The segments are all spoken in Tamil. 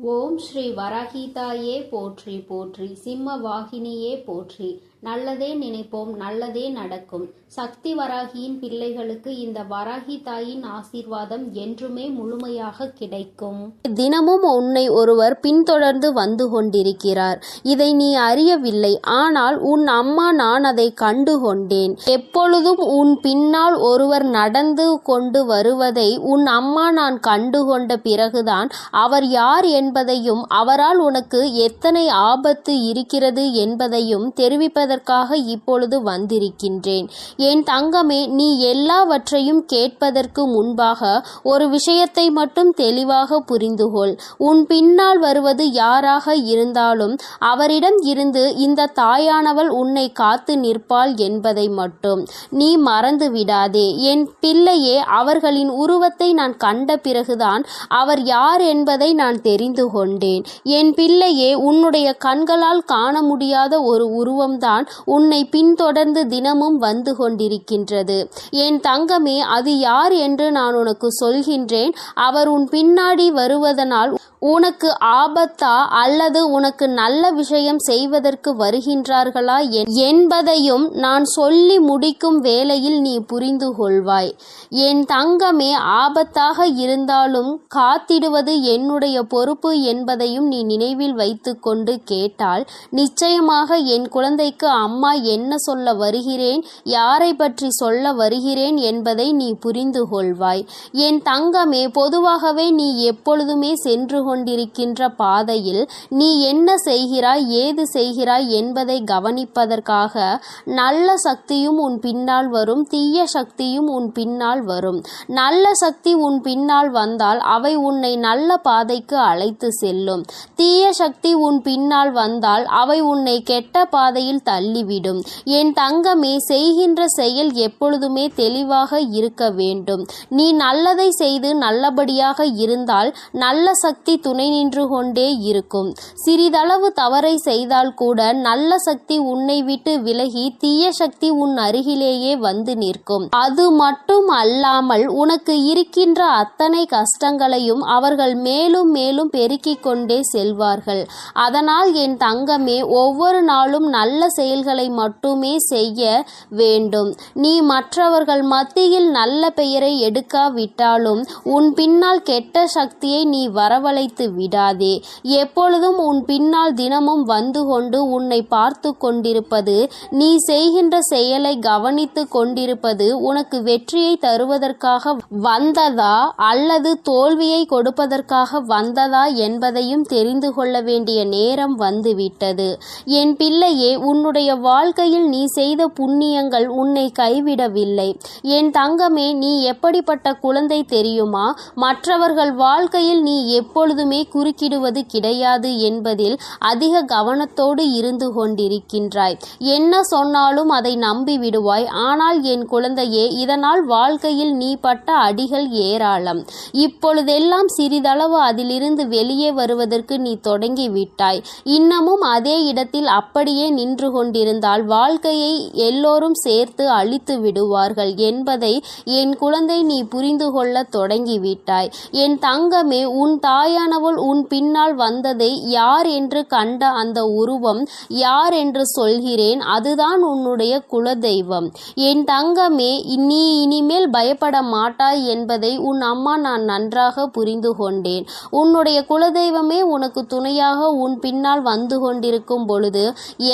ஓம் ஸ்ரீ வரகீதாயே போற்றி போற்றி சிம்ம வாகினியே போற்றி நல்லதே நினைப்போம் நல்லதே நடக்கும். சக்தி வராகியின் பிள்ளைகளுக்கு இந்த வராகி தாயின் ஆசீர்வாதம் என்றுமே முழுமையாக கிடைக்கும். தினமும் உன்னை ஒருவர் பின்தொடர்ந்து வந்து கொண்டிருக்கிறார். இதை நீ அறியவில்லை. ஆனால் உன் அம்மா நான் அதை கண்டு கொண்டேன் எப்பொழுதும் உன் பின்னால் ஒருவர் நடந்து கொண்டு வருவதை உன் அம்மா நான் கண்டு கொண்ட பிறகுதான் அவர் யார் என்பதையும் அவரால் உனக்கு எத்தனை ஆபத்து இருக்கிறது என்பதையும் கேட்பதற்காக இப்பொழுது வந்திருக்கின்றேன். என் தங்கமே நீ எல்லாவற்றையும் கேட்பதற்கு முன்பாக ஒரு விஷயத்தை மட்டும் தெளிவாக புரிந்துகொள். உன் பின்னால் வருவது யாராக இருந்தாலும் அவரிடம் இருந்து இந்த தாயானவள் உன்னை காத்து நிற்பாள் என்பதை மட்டும். நீ மறந்து விடாதே. என் பிள்ளையே அவர்களின் உருவத்தை நான் கண்ட பிறகுதான் அவர் யார் என்பதை நான் தெரிந்து கொண்டேன். என் பிள்ளையே உன்னுடைய கண்களால் காண முடியாத ஒரு உருவம்தான் உன்னை பின்தொடர்ந்து தினமும் வந்து கொண்டிருக்கின்றது. என் தங்கமே அது யார் என்று நான் உனக்கு சொல்கின்றேன். அவர் உன் பின்னாடி வருவதனால் உனக்கு ஆபத்தா அல்லது உனக்கு நல்ல விஷயம் செய்வதற்கு வருகின்றார்களா என்- என்பதையும் நான் சொல்லி முடிக்கும் வேளையில் நீ புரிந்து கொள்வாய். என் தங்கமே ஆபத்தாக இருந்தாலும் காத்திடுவது என்னுடைய பொறுப்பு என்பதையும் நீ நினைவில் வைத்துக்கொண்டு கேட்டால் நிச்சயமாக என் குழந்தைக்கு அம்மா என்ன சொல்ல வருகிறேன் யாரை பற்றி சொல்ல வருகிறேன் என்பதை நீ புரிந்து கொள்வாய். என் தங்கமே பொதுவாகவே நீ எப்பொழுதுமே சென்று கொண்டிருக்கின்ற பாதையில் நீ என்ன செய்கிறாய் ஏது செய்கிறாய் என்பதை கவனிப்பதற்காக நல்ல சக்தியும் உன் பின்னால் வரும் தீய சக்தியும் உன் பின்னால் வரும். நல்ல சக்தி உன் பின்னால் வந்தால் அவை உன்னை நல்ல பாதைக்கு அழைத்து செல்லும். தீய சக்தி உன் பின்னால் வந்தால் அவை உன்னை கெட்ட பாதையில் தள்ளிவிடும். என் தங்கமே செய்கின்ற செயல் எப்பொழுதுமே தெளிவாக இருக்க வேண்டும். நீ நல்லதை செய்து நல்லபடியாக இருந்தால் நல்ல சக்தி துணை நின்று கொண்டே இருக்கும். சிறிதளவு தவறை செய்தால் கூட நல்ல சக்தி உன்னை விட்டு விலகி தீய சக்தி உன் அருகிலேயே வந்து நிற்கும். அது மட்டும் அல்லாமல் உனக்கு இருக்கின்ற அத்தனை கஷ்டங்களையும் அவர்கள் மேலும் மேலும் பெருக்கிக் கொண்டே செல்வார்கள். அதனால் என் தங்கமே ஒவ்வொரு நாளும் நல்ல செயல்களை மட்டுமே செய்ய வேண்டும். நீ மற்றவர்கள் மத்தியில் நல்ல பெயரை எடுக்காவிட்டாலும் உன் பின்னால் கெட்ட சக்தியை நீ வரவழைத்து விடாதே. எப்பொழுதும் உன் பின்னால் தினமும் வந்து கொண்டு உன்னை பார்த்து கொண்டிருப்பது நீ செய்கின்ற செயலை கவனித்து கொண்டிருப்பது உனக்கு வெற்றியை தருவதற்காக வந்ததா அல்லது தோல்வியை கொடுப்பதற்காக வந்ததா என்பதையும் தெரிந்து கொள்ள வேண்டிய நேரம் வந்துவிட்டது. என் பிள்ளையே உன்னுடைய வாழ்க்கையில் நீ செய்த புண்ணியங்கள் உன்னை கைவிடவில்லை. என் தங்கமே நீ எப்படிப்பட்ட குழந்தை தெரியுமா? மற்றவர்கள் வாழ்க்கையில் நீ எப்பொழுது எப்போதுமே குறுக்கிடுவது கிடையாது என்பதில் அதிக கவனத்தோடு இருந்து கொண்டிருக்கின்றாய். என்ன சொன்னாலும் அதை நம்பி விடுவாய் ஆனால் என் குழந்தையே இதனால் வாழ்க்கையில் நீ பட்ட அடிகள் ஏராளம். இப்பொழுதெல்லாம் சிறிதளவு அதிலிருந்து வெளியே வருவதற்கு நீ தொடங்கி விட்டாய் இன்னமும் அதே இடத்தில் அப்படியே நின்று கொண்டிருந்தால் வாழ்க்கையை எல்லோரும் சேர்த்து அழித்து விடுவார்கள் என்பதை என் குழந்தை நீ புரிந்து கொள்ள தொடங்கிவிட்டாய். என் தங்கமே உன் தாயானவள் உன் பின்னால் வந்ததை யார் என்று கண்ட அந்த உருவம் யார் என்று சொல்கிறேன் அதுதான் உன்னுடைய குலதெய்வம். என் தங்கமே நீ இனிமேல் பயப்பட மாட்டாய் என்பதை உன் அம்மா நான் நன்றாக புரிந்து கொண்டேன் உன்னுடைய குலதெய்வமே உனக்கு துணையாக உன் பின்னால் வந்து கொண்டிருக்கும் பொழுது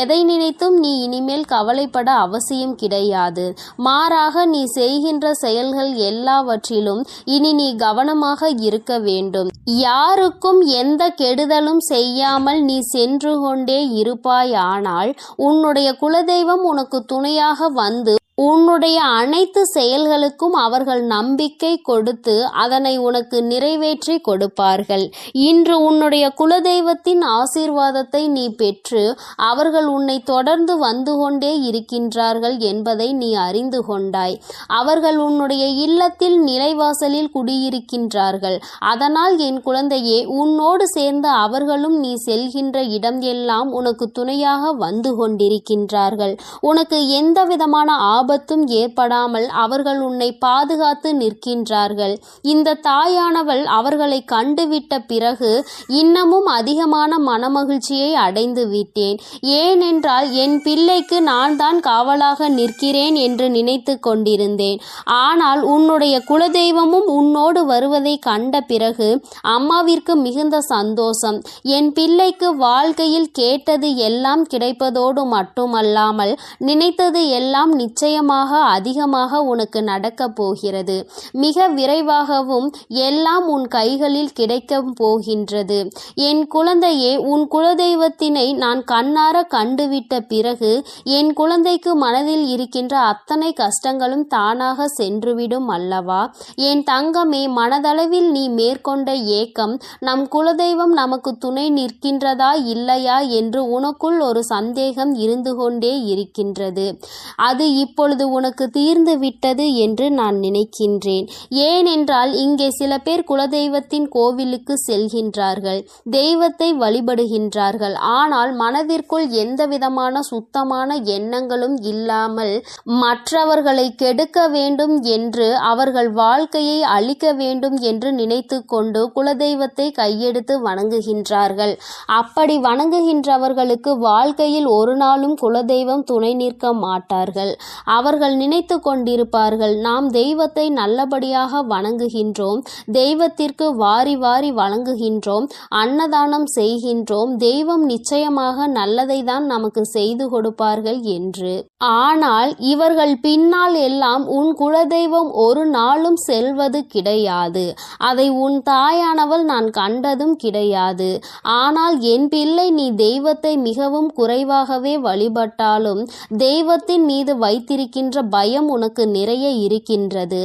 எதை நினைத்தும் நீ இனிமேல் கவலைப்பட அவசியம் கிடையாது. மாறாக நீ செய்கின்ற செயல்கள் எல்லாவற்றிலும் இனி நீ கவனமாக இருக்க வேண்டும். யார் யாருக்கும் எந்த கெடுதலும் செய்யாமல் நீ சென்று கொண்டே இருப்பாயானால் உன்னுடைய குலதெய்வம் உனக்கு துணையாக வந்து உன்னுடைய அனைத்து செயல்களுக்கும் அவர்கள் நம்பிக்கை கொடுத்து அதனை உனக்கு நிறைவேற்றி கொடுப்பார்கள். இன்று உன்னுடைய குலதெய்வத்தின் ஆசீர்வாதத்தை நீ பெற்று அவர்கள் உன்னை தொடர்ந்து வந்து கொண்டே இருக்கின்றார்கள் என்பதை நீ அறிந்து கொண்டாய். அவர்கள் உன்னுடைய இல்லத்தில் நிலைவாசலில் குடியிருக்கின்றார்கள். அதனால் என் குழந்தையே உன்னோடு சேர்ந்த அவர்களும் நீ செல்கின்ற இடம் எல்லாம் உனக்கு துணையாக வந்து கொண்டிருக்கின்றார்கள். உனக்கு எந்த விதமான ஆபத்து ஆபத்தும் ஏற்படாமல் அவர்கள் உன்னை பாதுகாத்து நிற்கின்றார்கள். இந்த தாயானவள் அவர்களை கண்டுவிட்ட பிறகு இன்னமும் அதிகமான மனமகிழ்ச்சியை அடைந்து விட்டேன். ஏனென்றால் என் பிள்ளைக்கு நான் தான் காவலாக நிற்கிறேன் என்று நினைத்து கொண்டிருந்தேன். ஆனால் உன்னுடைய குலதெய்வமும் உன்னோடு வருவதை கண்ட பிறகு அம்மாவிற்கு மிகுந்த சந்தோஷம். என் பிள்ளைக்கு வாழ்க்கையில் கேட்டது எல்லாம் கிடைப்பதோடு மட்டுமல்லாமல் நினைத்தது எல்லாம் நிச்சயம் நிச்சயமாக அதிகமாக உனக்கு நடக்கப் போகிறது. மிக விரைவாகவும் எல்லாம் உன் கைகளில் கிடைக்க போகின்றது. என் குழந்தையே உன் குலதெய்வத்தினை நான் கண்ணார கண்டுவிட்ட பிறகு என் குழந்தைக்கு மனதில் இருக்கின்ற அத்தனை கஷ்டங்களும் தானாக சென்றுவிடும் அல்லவா? என் தங்கமே மனதளவில் நீ மேற்கொண்ட ஏக்கம் நம் குலதெய்வம் நமக்கு துணை நிற்கின்றதா இல்லையா என்று உனக்குள் ஒரு சந்தேகம் இருந்து கொண்டே இருக்கின்றது. அது இப்பொழுது உனக்கு தீர்ந்து விட்டது என்று நான் நினைக்கின்றேன். ஏனென்றால் இங்கே சில பேர் குலதெய்வத்தின் கோவிலுக்கு செல்கின்றார்கள். தெய்வத்தை வழிபடுகின்றார்கள். ஆனால் மனதிற்குள் எந்த விதமான சுத்தமான எண்ணங்களும் இல்லாமல் மற்றவர்களை கெடுக்க வேண்டும் என்று அவர்கள் வாழ்க்கையை அழிக்க வேண்டும் என்று நினைத்து கொண்டு குலதெய்வத்தை கையெடுத்து வணங்குகின்றார்கள். அப்படி வணங்குகின்றவர்களுக்கு வாழ்க்கையில் ஒரு நாளும் குலதெய்வம் துணை நிற்க மாட்டார்கள். அவர்கள் நினைத்து கொண்டிருப்பார்கள் நாம் தெய்வத்தை நல்லபடியாக வணங்குகின்றோம் தெய்வத்திற்கு வாரி வாரி வழங்குகின்றோம் அன்னதானம் செய்கின்றோம் தெய்வம் நிச்சயமாக நல்லதை தான் நமக்கு செய்து கொடுப்பார்கள் என்று. ஆனால் இவர்கள் பின்னால் எல்லாம் உன் குலதெய்வம் ஒரு நாளும் செல்வது கிடையாது அதை உன் தாயானவள் நான் கண்டதும் கிடையாது. ஆனால் என் பிள்ளை நீ தெய்வத்தை மிகவும் குறைவாகவே வழிபட்டாலும் தெய்வத்தின் மீது வைத்திருக்கின்ற பயம் உனக்கு நிறைய இருக்கின்றது.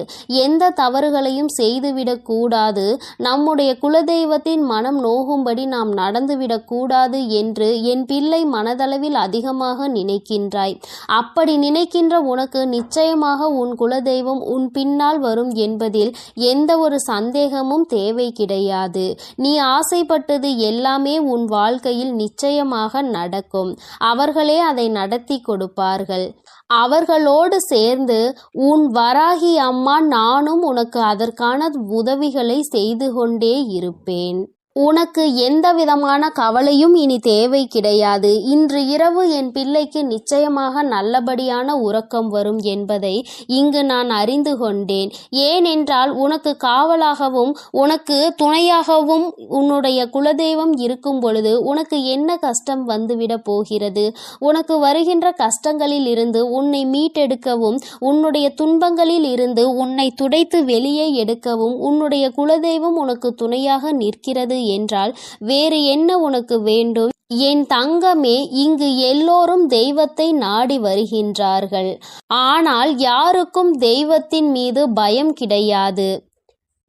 எந்த தவறுகளையும் செய்துவிடக்கூடாது நம்முடைய குலதெய்வத்தின் மனம் நோகும்படி நாம் நடந்துவிடக்கூடாது என்று என் பிள்ளை மனதளவில் அதிகமாக நினைக்கின்றாய். அப்படி நினைக்கின்ற உனக்கு நிச்சயமாக உன் குலதெய்வம் உன் பின்னால் வரும் என்பதில் எந்த ஒரு சந்தேகமும் தேவை கிடையாது. நீ ஆசைப்பட்டது எல்லாமே உன் வாழ்க்கையில் நிச்சயமாக நடக்கும். அவர்களே அதை நடத்தி கொடுப்பார்கள். அவர்களோடு சேர்ந்து உன் வராகி அம்மா நானும் உனக்கு அதற்கான உதவிகளை செய்து கொண்டே இருப்பேன். உனக்கு எந்த விதமான கவலையும் இனி தேவை கிடையாது. இன்று இரவு என் பிள்ளைக்கு நிச்சயமாக நல்லபடியான உறக்கம் வரும் என்பதை இங்கு நான் அறிந்து கொண்டேன். ஏனென்றால் உனக்கு காவலாகவும் உனக்கு துணையாகவும் உன்னுடைய குலதெய்வம் இருக்கும் பொழுது உனக்கு என்ன கஷ்டம் வந்துவிட போகிறது? உனக்கு வருகின்ற கஷ்டங்களில் இருந்து உன்னை மீட்டெடுக்கவும் உன்னுடைய துன்பங்களில் இருந்து உன்னை துடைத்து வெளியே எடுக்கவும் உன்னுடைய குலதெய்வம் உனக்கு துணையாக நிற்கிறது என்றால் வேறு என்ன உனக்கு வேண்டும்? என் தங்கமே இங்கு எல்லோரும் தெய்வத்தை நாடி வருகின்றார்கள். ஆனால் யாருக்கும் தெய்வத்தின் மீது பயம் கிடையாது.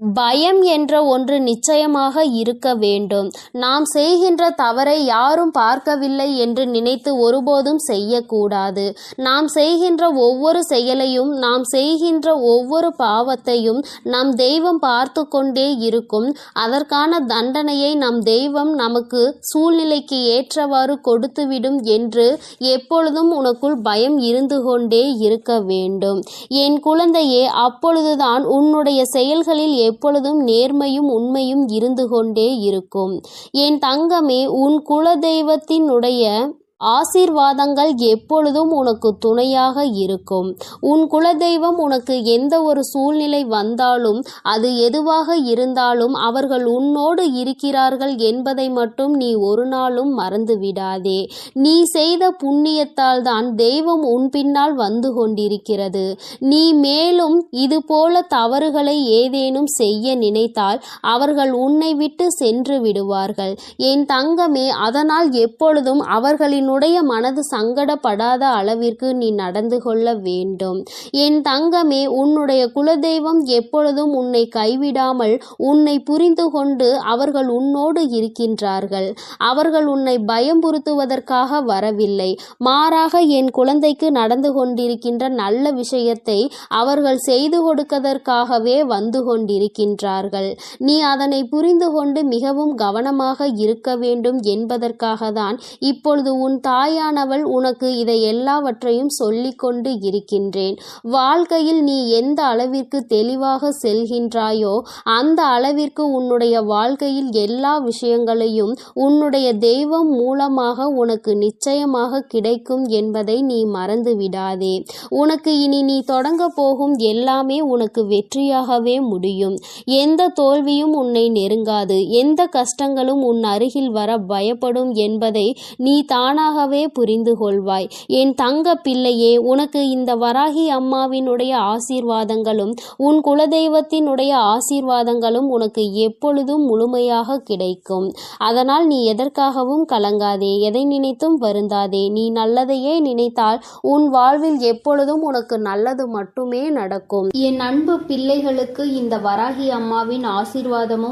பயம் என்ற ஒன்று நிச்சயமாக இருக்க வேண்டும். நாம் செய்கின்ற தவறை யாரும் பார்க்கவில்லை என்று நினைத்து ஒருபோதும் செய்யக்கூடாது. நாம் செய்கின்ற ஒவ்வொரு செயலையும் நாம் செய்கின்ற ஒவ்வொரு பாவத்தையும் நம் தெய்வம் பார்த்து கொண்டே இருக்கும். அதற்கான தண்டனையை நம் தெய்வம் நமக்கு சூழ்நிலைக்கு ஏற்றவாறு கொடுத்துவிடும் என்று எப்பொழுதும் உனக்குள் பயம் இருந்து கொண்டே இருக்க வேண்டும். என் குழந்தையே அப்பொழுதுதான் உன்னுடைய செயல்களில் எப்பொழுதும் நேர்மையும் உண்மையும் இருந்து கொண்டே இருக்கும். என் தங்கமே உன் குலதெய்வத்தினுடைய ஆசீர்வாதங்கள் எப்பொழுதும் உனக்கு துணையாக இருக்கும். உன் குலதெய்வம் உனக்கு எந்த ஒரு சூழ்நிலை வந்தாலும் அது எதுவாக இருந்தாலும் அவர்கள் உன்னோடு இருக்கிறார்கள் என்பதை மட்டும் நீ ஒரு நாளும் மறந்து விடாதே. நீ செய்த புண்ணியத்தால் தான் தெய்வம் உன் பின்னால் வந்து கொண்டிருக்கிறது. நீ மேலும் இதுபோல தவறுகளை ஏதேனும் செய்ய நினைத்தால் அவர்கள் உன்னை விட்டு சென்று விடுவார்கள். என் தங்கமே அதனால் எப்பொழுதும் அவர்களின் உன்னுடைய மனது சங்கடப்படாத அளவிற்கு நீ நடந்து கொள்ள வேண்டும். என் தங்கமே உன்னுடைய குலதெய்வம் எப்பொழுதும் உன்னை கைவிடாமல் உன்னை புரிந்து கொண்டு அவர்கள் உன்னோடு இருக்கின்றார்கள். அவர்கள் உன்னை பயம்புறுத்துவதற்காக வரவில்லை. மாறாக என் குழந்தைக்கு நடந்து கொண்டிருக்கின்ற நல்ல விஷயத்தை அவர்கள் செய்து கொடுக்கதற்காகவே வந்து கொண்டிருக்கின்றார்கள். நீ அதனை புரிந்து கொண்டு மிகவும் கவனமாக இருக்க வேண்டும் என்பதற்காக தான் இப்பொழுது உன் தாயானவள் உனக்கு இதை எல்லாவற்றையும் சொல்லிக்கொண்டு இருக்கின்றேன். வாழ்க்கையில் நீ எந்த அளவிற்கு தெளிவாக செல்கின்றாயோ அந்த அளவிற்கு உன்னுடைய வாழ்க்கையில் எல்லா விஷயங்களையும் உன்னுடைய தெய்வம் மூலமாக உனக்கு நிச்சயமாக கிடைக்கும் என்பதை நீ மறந்து விடாதே. உனக்கு இனி நீ தொடங்க போகும் எல்லாமே உனக்கு வெற்றியாகவே முடியும். எந்த தோல்வியும் உன்னை நெருங்காது. எந்த கஷ்டங்களும் உன் அருகில் வர பயப்படும் என்பதை நீ தானாகவே புரிந்து கொள்வாய் என் தங்க பிள்ளையே உனக்கு இந்த வராகி அம்மாவினுடைய ஆசீர்வாதங்களும் உன் குலதெய்வத்தினுடைய ஆசீர்வாதங்களும் உனக்கு எப்பொழுதும் முழுமையாக கிடைக்கும். அதனால் நீ எதற்காகவும் கலங்காதே எதை நினைத்தும் வருந்தாதே. நீ நல்லதையே நினைத்தால் உன் வாழ்வில் எப்பொழுதும் உனக்கு நல்லது மட்டுமே நடக்கும். என் அன்பு பிள்ளைகளுக்கு இந்த வராகி அம்மாவின் ஆசீர்வாதமும்